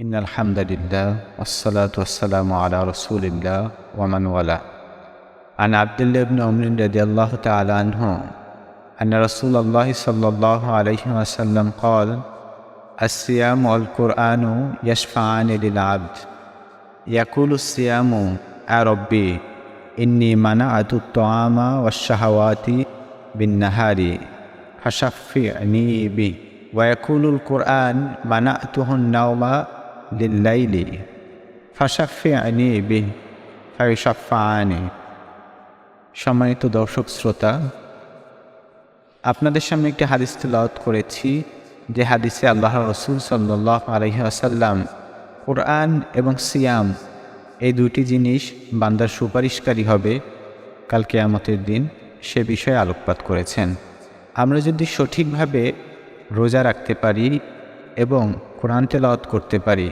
إن الحمد لله والصلاة والسلام على رسول الله ومن والاه. عن عبد الله بن عمر رضي الله تعالى عنه أن رسول الله صلى الله عليه وسلم قال الصيام والقرآن يشفعان للعبد. يقول الصيام يا ربي إني منعت الطعام والشهوات بالنهار فشفعني به ويقول القرآن منعته النوم লিল্লাইলি ফাশাফে আনি বি ফাইশাফা আনি সম্মানিত দর্শক শ্রোতা, আপনাদের সামনে একটি হাদিস তুলাওত করেছি, যে হাদিসে আল্লাহ রসুল সাল্লাহ আলহি আসাল্লাম কোরআন এবং সিয়াম, এই দুটি জিনিস বান্দার সুপারিশকারী হবে, কাল কেয়ামতের দিন সে বিষয়ে আলোকপাত করেছেন। আমরা যদি সঠিকভাবে রোজা রাখতে পারি এবং কোরআন তেলাওয়াত করতে পারি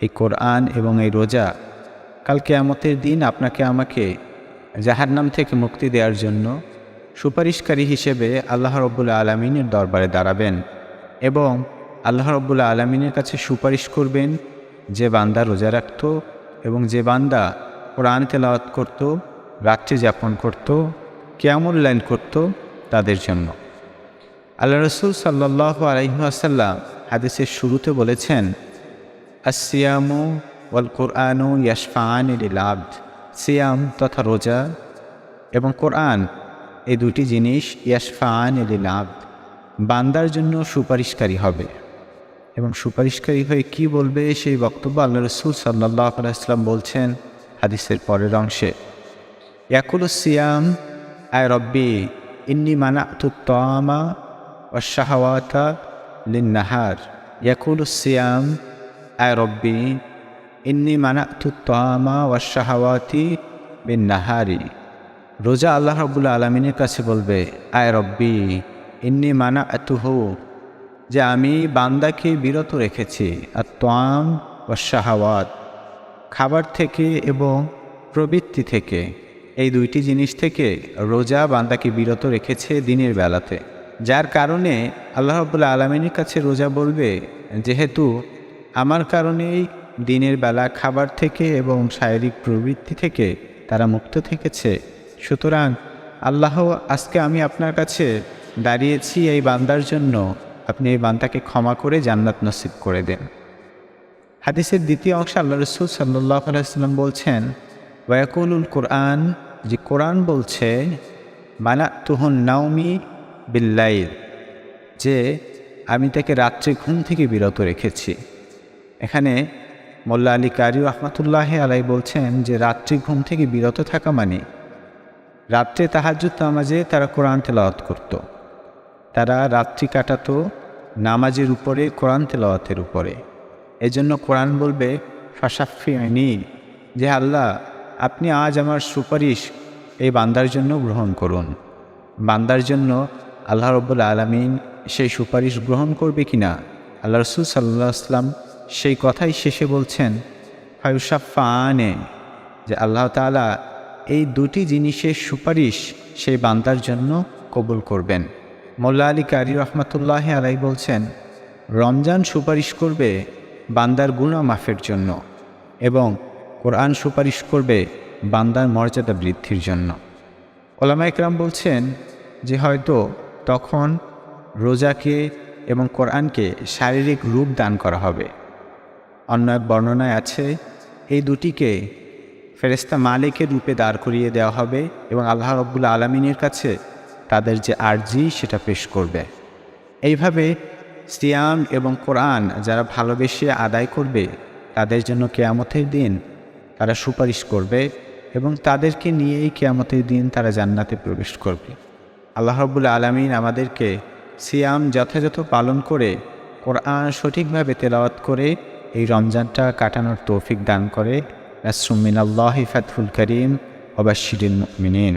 এই কোরআন এবং এই রোজা কাল কেয়ামতের দিন আপনাকে আমাকে জাহান্নাম থেকে মুক্তি দেওয়ার জন্য সুপারিশকারী হিসেবে আল্লাহ রব্বুল্লা আলমিনের দরবারে দাঁড়াবেন এবং আল্লাহ রব্বুল্লা আলমিনের কাছে সুপারিশ করবেন, যে বান্দা রোজা রাখত এবং যে বান্দা কোরআন তেলাওয়াত করত, রাত্রি যাপন করত কেয়ামুল্লাইন করত তাদের জন্য। আল্লাহ রসুল সাল্লাহ আলহিহাসাল্লাম হাদিসের শুরুতে বলেছেন আসিয়াম ওয়াল কোরআনু ইয়াসফান ইল আব্দ সিয়াম তথা রোজা এবং কোরআন, এই দুটি জিনিস ইয়াসফান ইল লাভ বান্দার জন্য সুপারিশকারী হবে। এবং সুপারিশকারী হয়ে কি বলবে সেই বক্তব্য আল্লাহ রসুল সাল্লাহ আলাইসলাম বলছেন হাদিসের পরের অংশে। ইয়াকুলুসিয়াম আয় রব্বি, ইন্নি মানা তুত্তমা ও শাহওয়াতা লিন্নাহার ইয়াকুলুসিয়াম আয় রব্বি, ইন্নি মানাতু তামা ওয়াশাহাওয়াতি বিন নাহারি। রোজা আল্লাহ রবুল্লা আলমিনের কাছে বলবে, আয় রব্বি, ইন্নি মানা এতুহু যে আমি বান্দাকে বিরত রেখেছি আর তোয়াম ও শাহাওয়াত, খাবার থেকে এবং প্রবৃত্তি থেকে। এই দুইটি জিনিস থেকে রোজা বান্দাকে বিরত রেখেছে দিনের বেলাতে। যার কারণে আল্লাহ রবুল্লা আলমিনের কাছে রোজা বলবে, যেহেতু আমার কারণেই দিনের বেলা খাবার থেকে এবং শারীরিক প্রবৃত্তি থেকে তারা মুক্ত থেকেছে। সুতরাং আল্লাহ, আজকে আমি আপনার কাছে দাঁড়িয়েছি এই বান্দার জন্য। আপনি এই বান্দাকে ক্ষমা করে জান্নাত নসিব করে দেন। হাদিসের দ্বিতীয় অংশ আল্লাহ রসুল সাল্লাহ আলাইসাল্লাম বলছেন ওয়াকুলুল কোরআন যে কোরআন বলছে মানা তুহন নাওমি বিল্লাইল যে আমি তাকে রাত্রে ঘুম থেকে বিরত রেখেছি। এখানে মোল্লা আলী কারি রহমতুল্লাহ আলাই বলছেন যে, রাত্রি ঘুম থেকে বিরত থাকা মানে রাত্রে তাহাজুদ নামাজে তারা কোরআন তেলাওয়াত করত। তারা রাত্রি কাটাতো নামাজের উপরে, কোরআন তেলাওয়াতের উপরে। এজন্য কোরআন বলবে ফাসাফি আইনি যে, আল্লাহ, আপনি আজ আমার সুপারিশ এই বান্দার জন্য গ্রহণ করুন। বান্দার জন্য আল্লাহ রব্বুল আলমিন সেই সুপারিশ গ্রহণ করবে কি না আল্লাহ রসুল সাল্লাহ আসলাম সেই কথাই শেষে বলছেন ফায়ুসাফা আনে যে আল্লাহ তালা এই দুটি জিনিসের সুপারিশ সেই বান্দার জন্য কবুল করবেন। মোল্লা আলী কারি রহমতুল্লাহ আলাই বলছেন, রমজান সুপারিশ করবে বান্দার গুণা মাফের জন্য এবং কোরআন সুপারিশ করবে বান্দার মর্যাদা বৃদ্ধির জন্য। ওলামা ইকরাম বলছেন যে হয়তো তখন রোজাকে এবং কোরআনকে শারীরিক রূপ দান করা হবে। অন্য এক বর্ণনায় আছে এই দুটিকে ফেরেস্তা মালিকের রূপে দাঁড় করিয়ে দেওয়া হবে এবং আল্লাহ রব্বুল্লা আলমিনের কাছে তাদের যে আর্জি সেটা পেশ করবে। এইভাবে সিয়াম এবং কোরআন যারা ভালোবেসে আদায় করবে, তাদের জন্য কেয়ামতের দিন তারা সুপারিশ করবে এবং তাদেরকে নিয়েই কেয়ামতের দিন তারা জান্নাতে প্রবেশ করবে। আল্লাহ রব্বুল আলমিন আমাদেরকে সিয়াম যথাযথ পালন করে কোরআন সঠিকভাবে তেলাওয়াত করে এই রমজানটা কাটানোর তৌফিক দান করে। রাসুমিন আল্লাহ ফাতফুল করিম অবাশিরিন মিনীর